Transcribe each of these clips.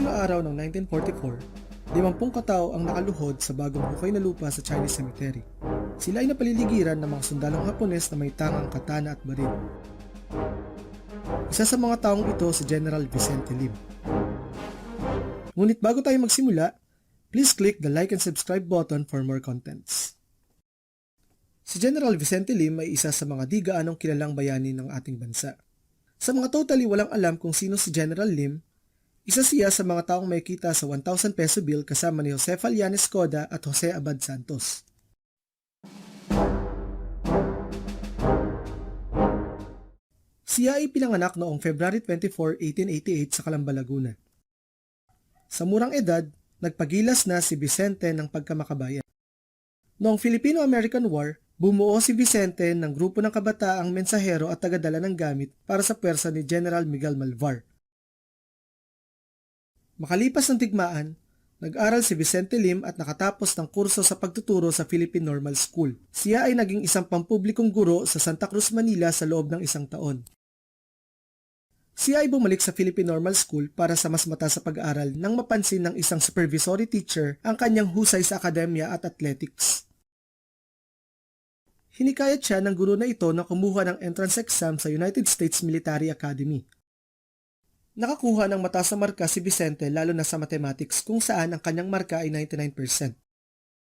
Huling araw ng 1944, limampung katao ang nakaluhod sa bagong hukay na lupa sa Chinese Cemetery. Sila ay napaliligiran ng mga sundalong Hapones na may tangang katana at baril. Isa sa mga taong ito si General Vicente Lim. Ngunit bago tayo magsimula, please click the like and subscribe button for more contents. Si General Vicente Lim ay isa sa mga di gaanong kilalang bayani ng ating bansa. Sa mga totally walang alam kung sino si General Lim, isa siya sa mga taong may kita sa 1,000 peso bill kasama ni Jose Fallanes Coda at Jose Abad Santos. Siya ay pinanganak noong February 24, 1888 sa Calamba, Laguna. Sa murang edad, nagpagilas na si Vicente ng pagkamakabayan. Noong Filipino-American War, bumuo si Vicente ng grupo ng kabataang mensahero at tagadala ng gamit para sa pwersa ni General Miguel Malvar. Makalipas ng tigmaan, nag-aral si Vicente Lim at nakatapos ng kurso sa pagtuturo sa Philippine Normal School. Siya ay naging isang pampublikong guro sa Santa Cruz, Manila sa loob ng isang taon. Siya ay bumalik sa Philippine Normal School para sa mas mata sa pag-aaral nang mapansin ng isang supervisory teacher ang kanyang husay sa akademya at athletics. Hinikayat siya ng guro na ito na kumuha ng entrance exam sa United States Military Academy. Nakakuha ng mataas na marka si Vicente lalo na sa mathematics kung saan ang kanyang marka ay 99%.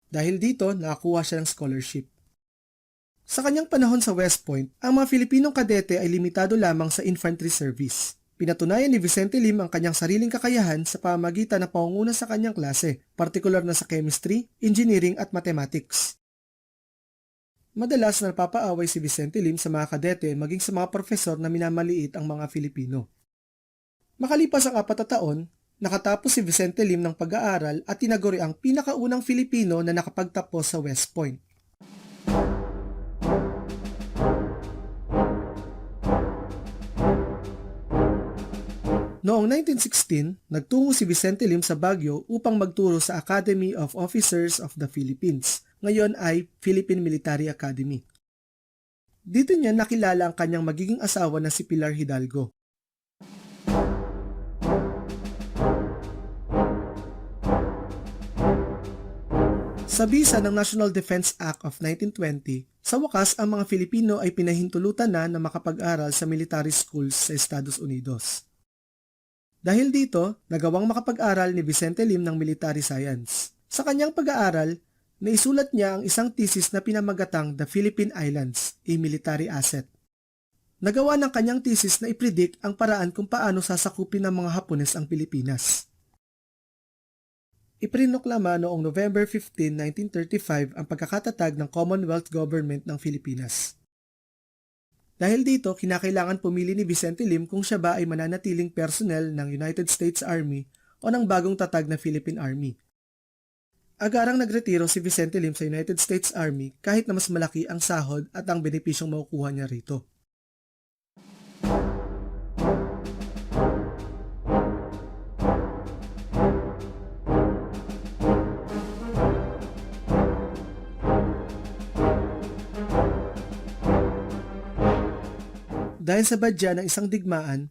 Dahil dito, nakakuha siya ng scholarship. Sa kanyang panahon sa West Point, ang mga Filipinong kadete ay limitado lamang sa infantry service. Pinatunayan ni Vicente Lim ang kanyang sariling kakayahan sa pamamagitan ng pangunguna sa kanyang klase, partikular na sa chemistry, engineering at mathematics. Madalas na napapaaway si Vicente Lim sa mga kadete maging sa mga profesor na minamaliit ang mga Filipino. Makalipas ang apat na taon, nakatapos si Vicente Lim ng pag-aaral at tinaguri ang pinakaunang Filipino na nakapagtapos sa West Point. Noong 1916, nagtungo si Vicente Lim sa Baguio upang magturo sa Academy of Officers of the Philippines, ngayon ay Philippine Military Academy. Dito niya nakilala ang kanyang magiging asawa na si Pilar Hidalgo. Sa bisa ng National Defense Act of 1920, sa wakas ang mga Filipino ay pinahintulutan na na makapag-aral sa military schools sa Estados Unidos. Dahil dito, nagawang makapag-aral ni Vicente Lim ng military science. Sa kanyang pag-aaral, naisulat niya ang isang thesis na pinamagatang The Philippine Islands, a Military Asset. Nagawa ng kanyang thesis na ipredict ang paraan kung paano sasakupin ng mga Hapones ang Pilipinas. Iprinoklama noong November 15, 1935 ang pagkakatatag ng Commonwealth Government ng Pilipinas. Dahil dito, kinakailangan pumili ni Vicente Lim kung siya ba ay mananatiling personnel ng United States Army o ng bagong tatag na Philippine Army. Agarang nagretiro si Vicente Lim sa United States Army kahit na mas malaki ang sahod at ang benepisyong makukuha niya rito. Dahil sa badya ng isang digmaan,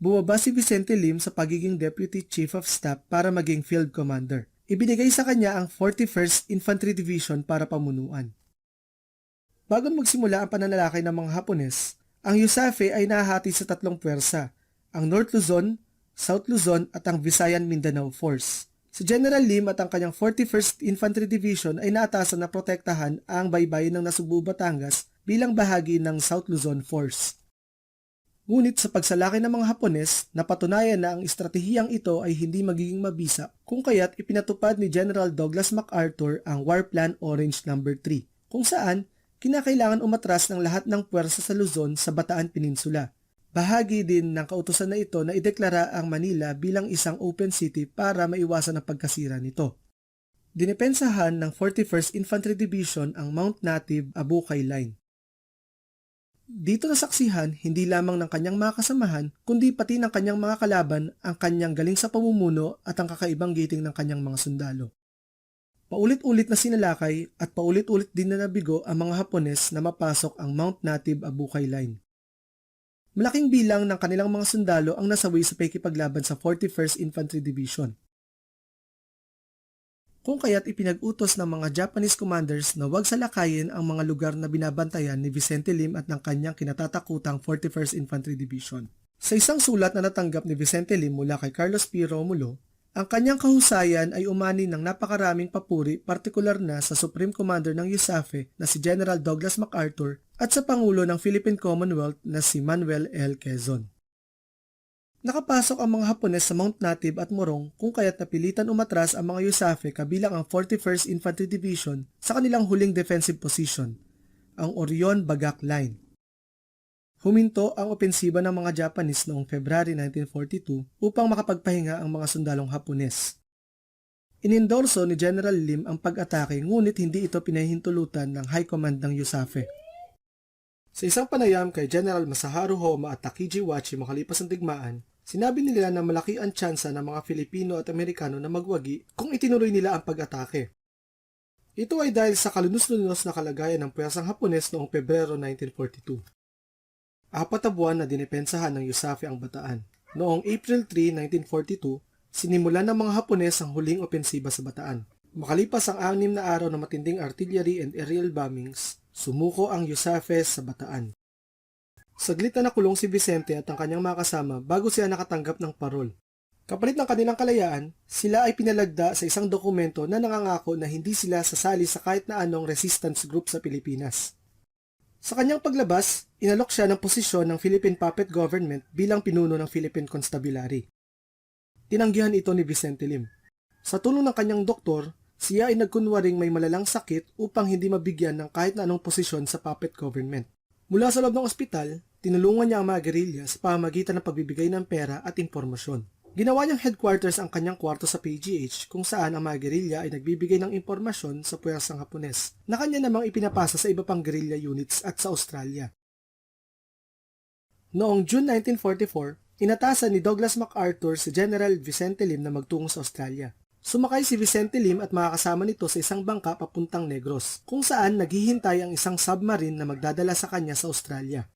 bumaba si Vicente Lim sa pagiging Deputy Chief of Staff para maging Field Commander. Ibinigay sa kanya ang 41st Infantry Division para pamunuan. Bago magsimula ang pananalakay ng mga Hapones, ang USAFE ay nahati sa tatlong puwersa, ang North Luzon, South Luzon at ang Visayan Mindanao Force. Si General Lim at ang kanyang 41st Infantry Division ay naatasan na protektahan ang baybayin ng Nasubu, Batangas bilang bahagi ng South Luzon Force. Ngunit sa pagsalaki ng mga Hapones, napatunayan na ang estratehiyang ito ay hindi magiging mabisa kung kaya't ipinatupad ni General Douglas MacArthur ang War Plan Orange No. 3, kung saan kinakailangan umatras ng lahat ng puwersa sa Luzon sa Bataan Peninsula. Bahagi din ng kautusan na ito na ideklara ang Manila bilang isang open city para maiwasan ang pagkasira nito. Dinepensahan ng 41st Infantry Division ang Mount Native Abukay Line. Dito nasaksihan hindi lamang ng kanyang mga kasamahan kundi pati ng kanyang mga kalaban ang kanyang galing sa pamumuno at ang kakaibang giting ng kanyang mga sundalo. Paulit-ulit na sinalakay at paulit-ulit din na nabigo ang mga Hapones na mapasok ang Mount Native Abukay Line. Malaking bilang ng kanilang mga sundalo ang nasawi sa pakikipaglaban sa 41st Infantry Division. Kung kaya't ipinag-utos ng mga Japanese commanders na huwag salakayin ang mga lugar na binabantayan ni Vicente Lim at ng kanyang kinatatakutang 41st Infantry Division. Sa isang sulat na natanggap ni Vicente Lim mula kay Carlos P. Romulo, ang kanyang kahusayan ay umani ng napakaraming papuri partikular na sa Supreme Commander ng USAFE na si General Douglas MacArthur at sa Pangulo ng Philippine Commonwealth na si Manuel L. Quezon. Nakapasok ang mga Hapones sa Mount Native at Morong kung kaya't napilitan umatras ang mga USAFE kabilang ang 41st Infantry Division sa kanilang huling defensive position, ang Orion Bagak Line. Huminto ang opensiba ng mga Japanese noong February 1942 upang makapagpahinga ang mga sundalong Hapones. Inendorso ni General Lim ang pag-atake ngunit hindi ito pinahintulutan ng High Command ng USAFE. Sa isang panayam kay General Masaharu Homa at Takiji Wachi makalipas ang digmaan, sinabi nila na malaki ang tsansa ng mga Filipino at Amerikano na magwagi kung itinuloy nila ang pag-atake. Ito ay dahil sa kalunos-lunos na kalagayan ng pwersang Hapones noong Pebrero 1942. Apat na buwan na dinepensahan ng USAFE ang bataan. Noong April 3, 1942, sinimulan ng mga Hapones ang huling opensiba sa bataan. Makalipas ang anim na araw na matinding artillery and aerial bombings, sumuko ang USAFE sa bataan. Saglit na nakulong si Vicente at ang kanyang mga kasama bago siya nakatanggap ng parol. Kapalit ng kanilang kalayaan, sila ay pinalagda sa isang dokumento na nangangako na hindi sila sasali sa kahit na anong resistance group sa Pilipinas. Sa kanyang paglabas, inalok siya ng posisyon ng Philippine Puppet Government bilang pinuno ng Philippine Constabulary. Tinanggihan ito ni Vicente Lim. Sa tulong ng kanyang doktor, siya ay nagkunwaring may malalang sakit upang hindi mabigyan ng kahit na anong posisyon sa puppet government. Mula sa loob ng ospital, tinulungan niya ang mga gerilya sa pamamagitan ng pagbibigay ng pera at impormasyon. Ginawa niyang headquarters ang kanyang kwarto sa PGH kung saan ang mga gerilya ay nagbibigay ng impormasyon sa puwersang Hapones na kanya namang ipinapasa sa iba pang guerrilla units at sa Australia. Noong June 1944, inatasan ni Douglas MacArthur si General Vicente Lim na magtungo sa Australia. Sumakay si Vicente Lim at mga kasama nito sa isang bangka papuntang Negros, kung saan naghihintay ang isang submarine na magdadala sa kanya sa Australia.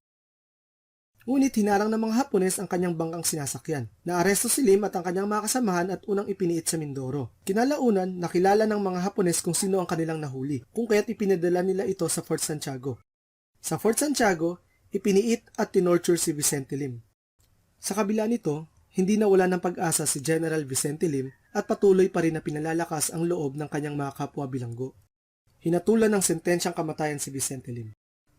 Ngunit hinarang ng mga Hapones ang kanyang bangkang sinasakyan. Naaresto si Lim at ang kanyang mga kasamahan at unang ipiniit sa Mindoro. Kinalaunan, nakilala ng mga Hapones kung sino ang kanilang nahuli, kung kaya't ipinadala nila ito sa Fort Santiago. Sa Fort Santiago, ipiniit at tinorture si Vicente Lim. Sa kabila nito, hindi nawala ng pag-asa si General Vicente Lim at patuloy pa rin na pinalalakas ang loob ng kanyang mga kapwa bilanggo. Hinatulan ng sentensyang kamatayan si Vicente Lim.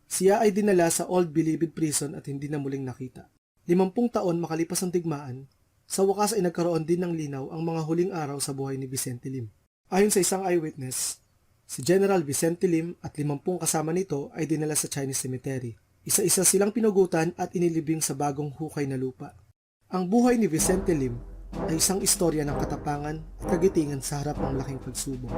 Siya ay dinala sa Old Bilibid Prison at hindi na muling nakita. Limampung taon makalipas ang digmaan, sa wakas ay nagkaroon din ng linaw ang mga huling araw sa buhay ni Vicente Lim. Ayon sa isang eyewitness, si General Vicente Lim at limampung kasama nito ay dinala sa Chinese Cemetery. Isa-isa silang pinugutan at inilibing sa bagong hukay na lupa. Ang buhay ni Vicente Lim ay isang istorya ng katapangan at kagitingan sa harap ng malaking pagsubok.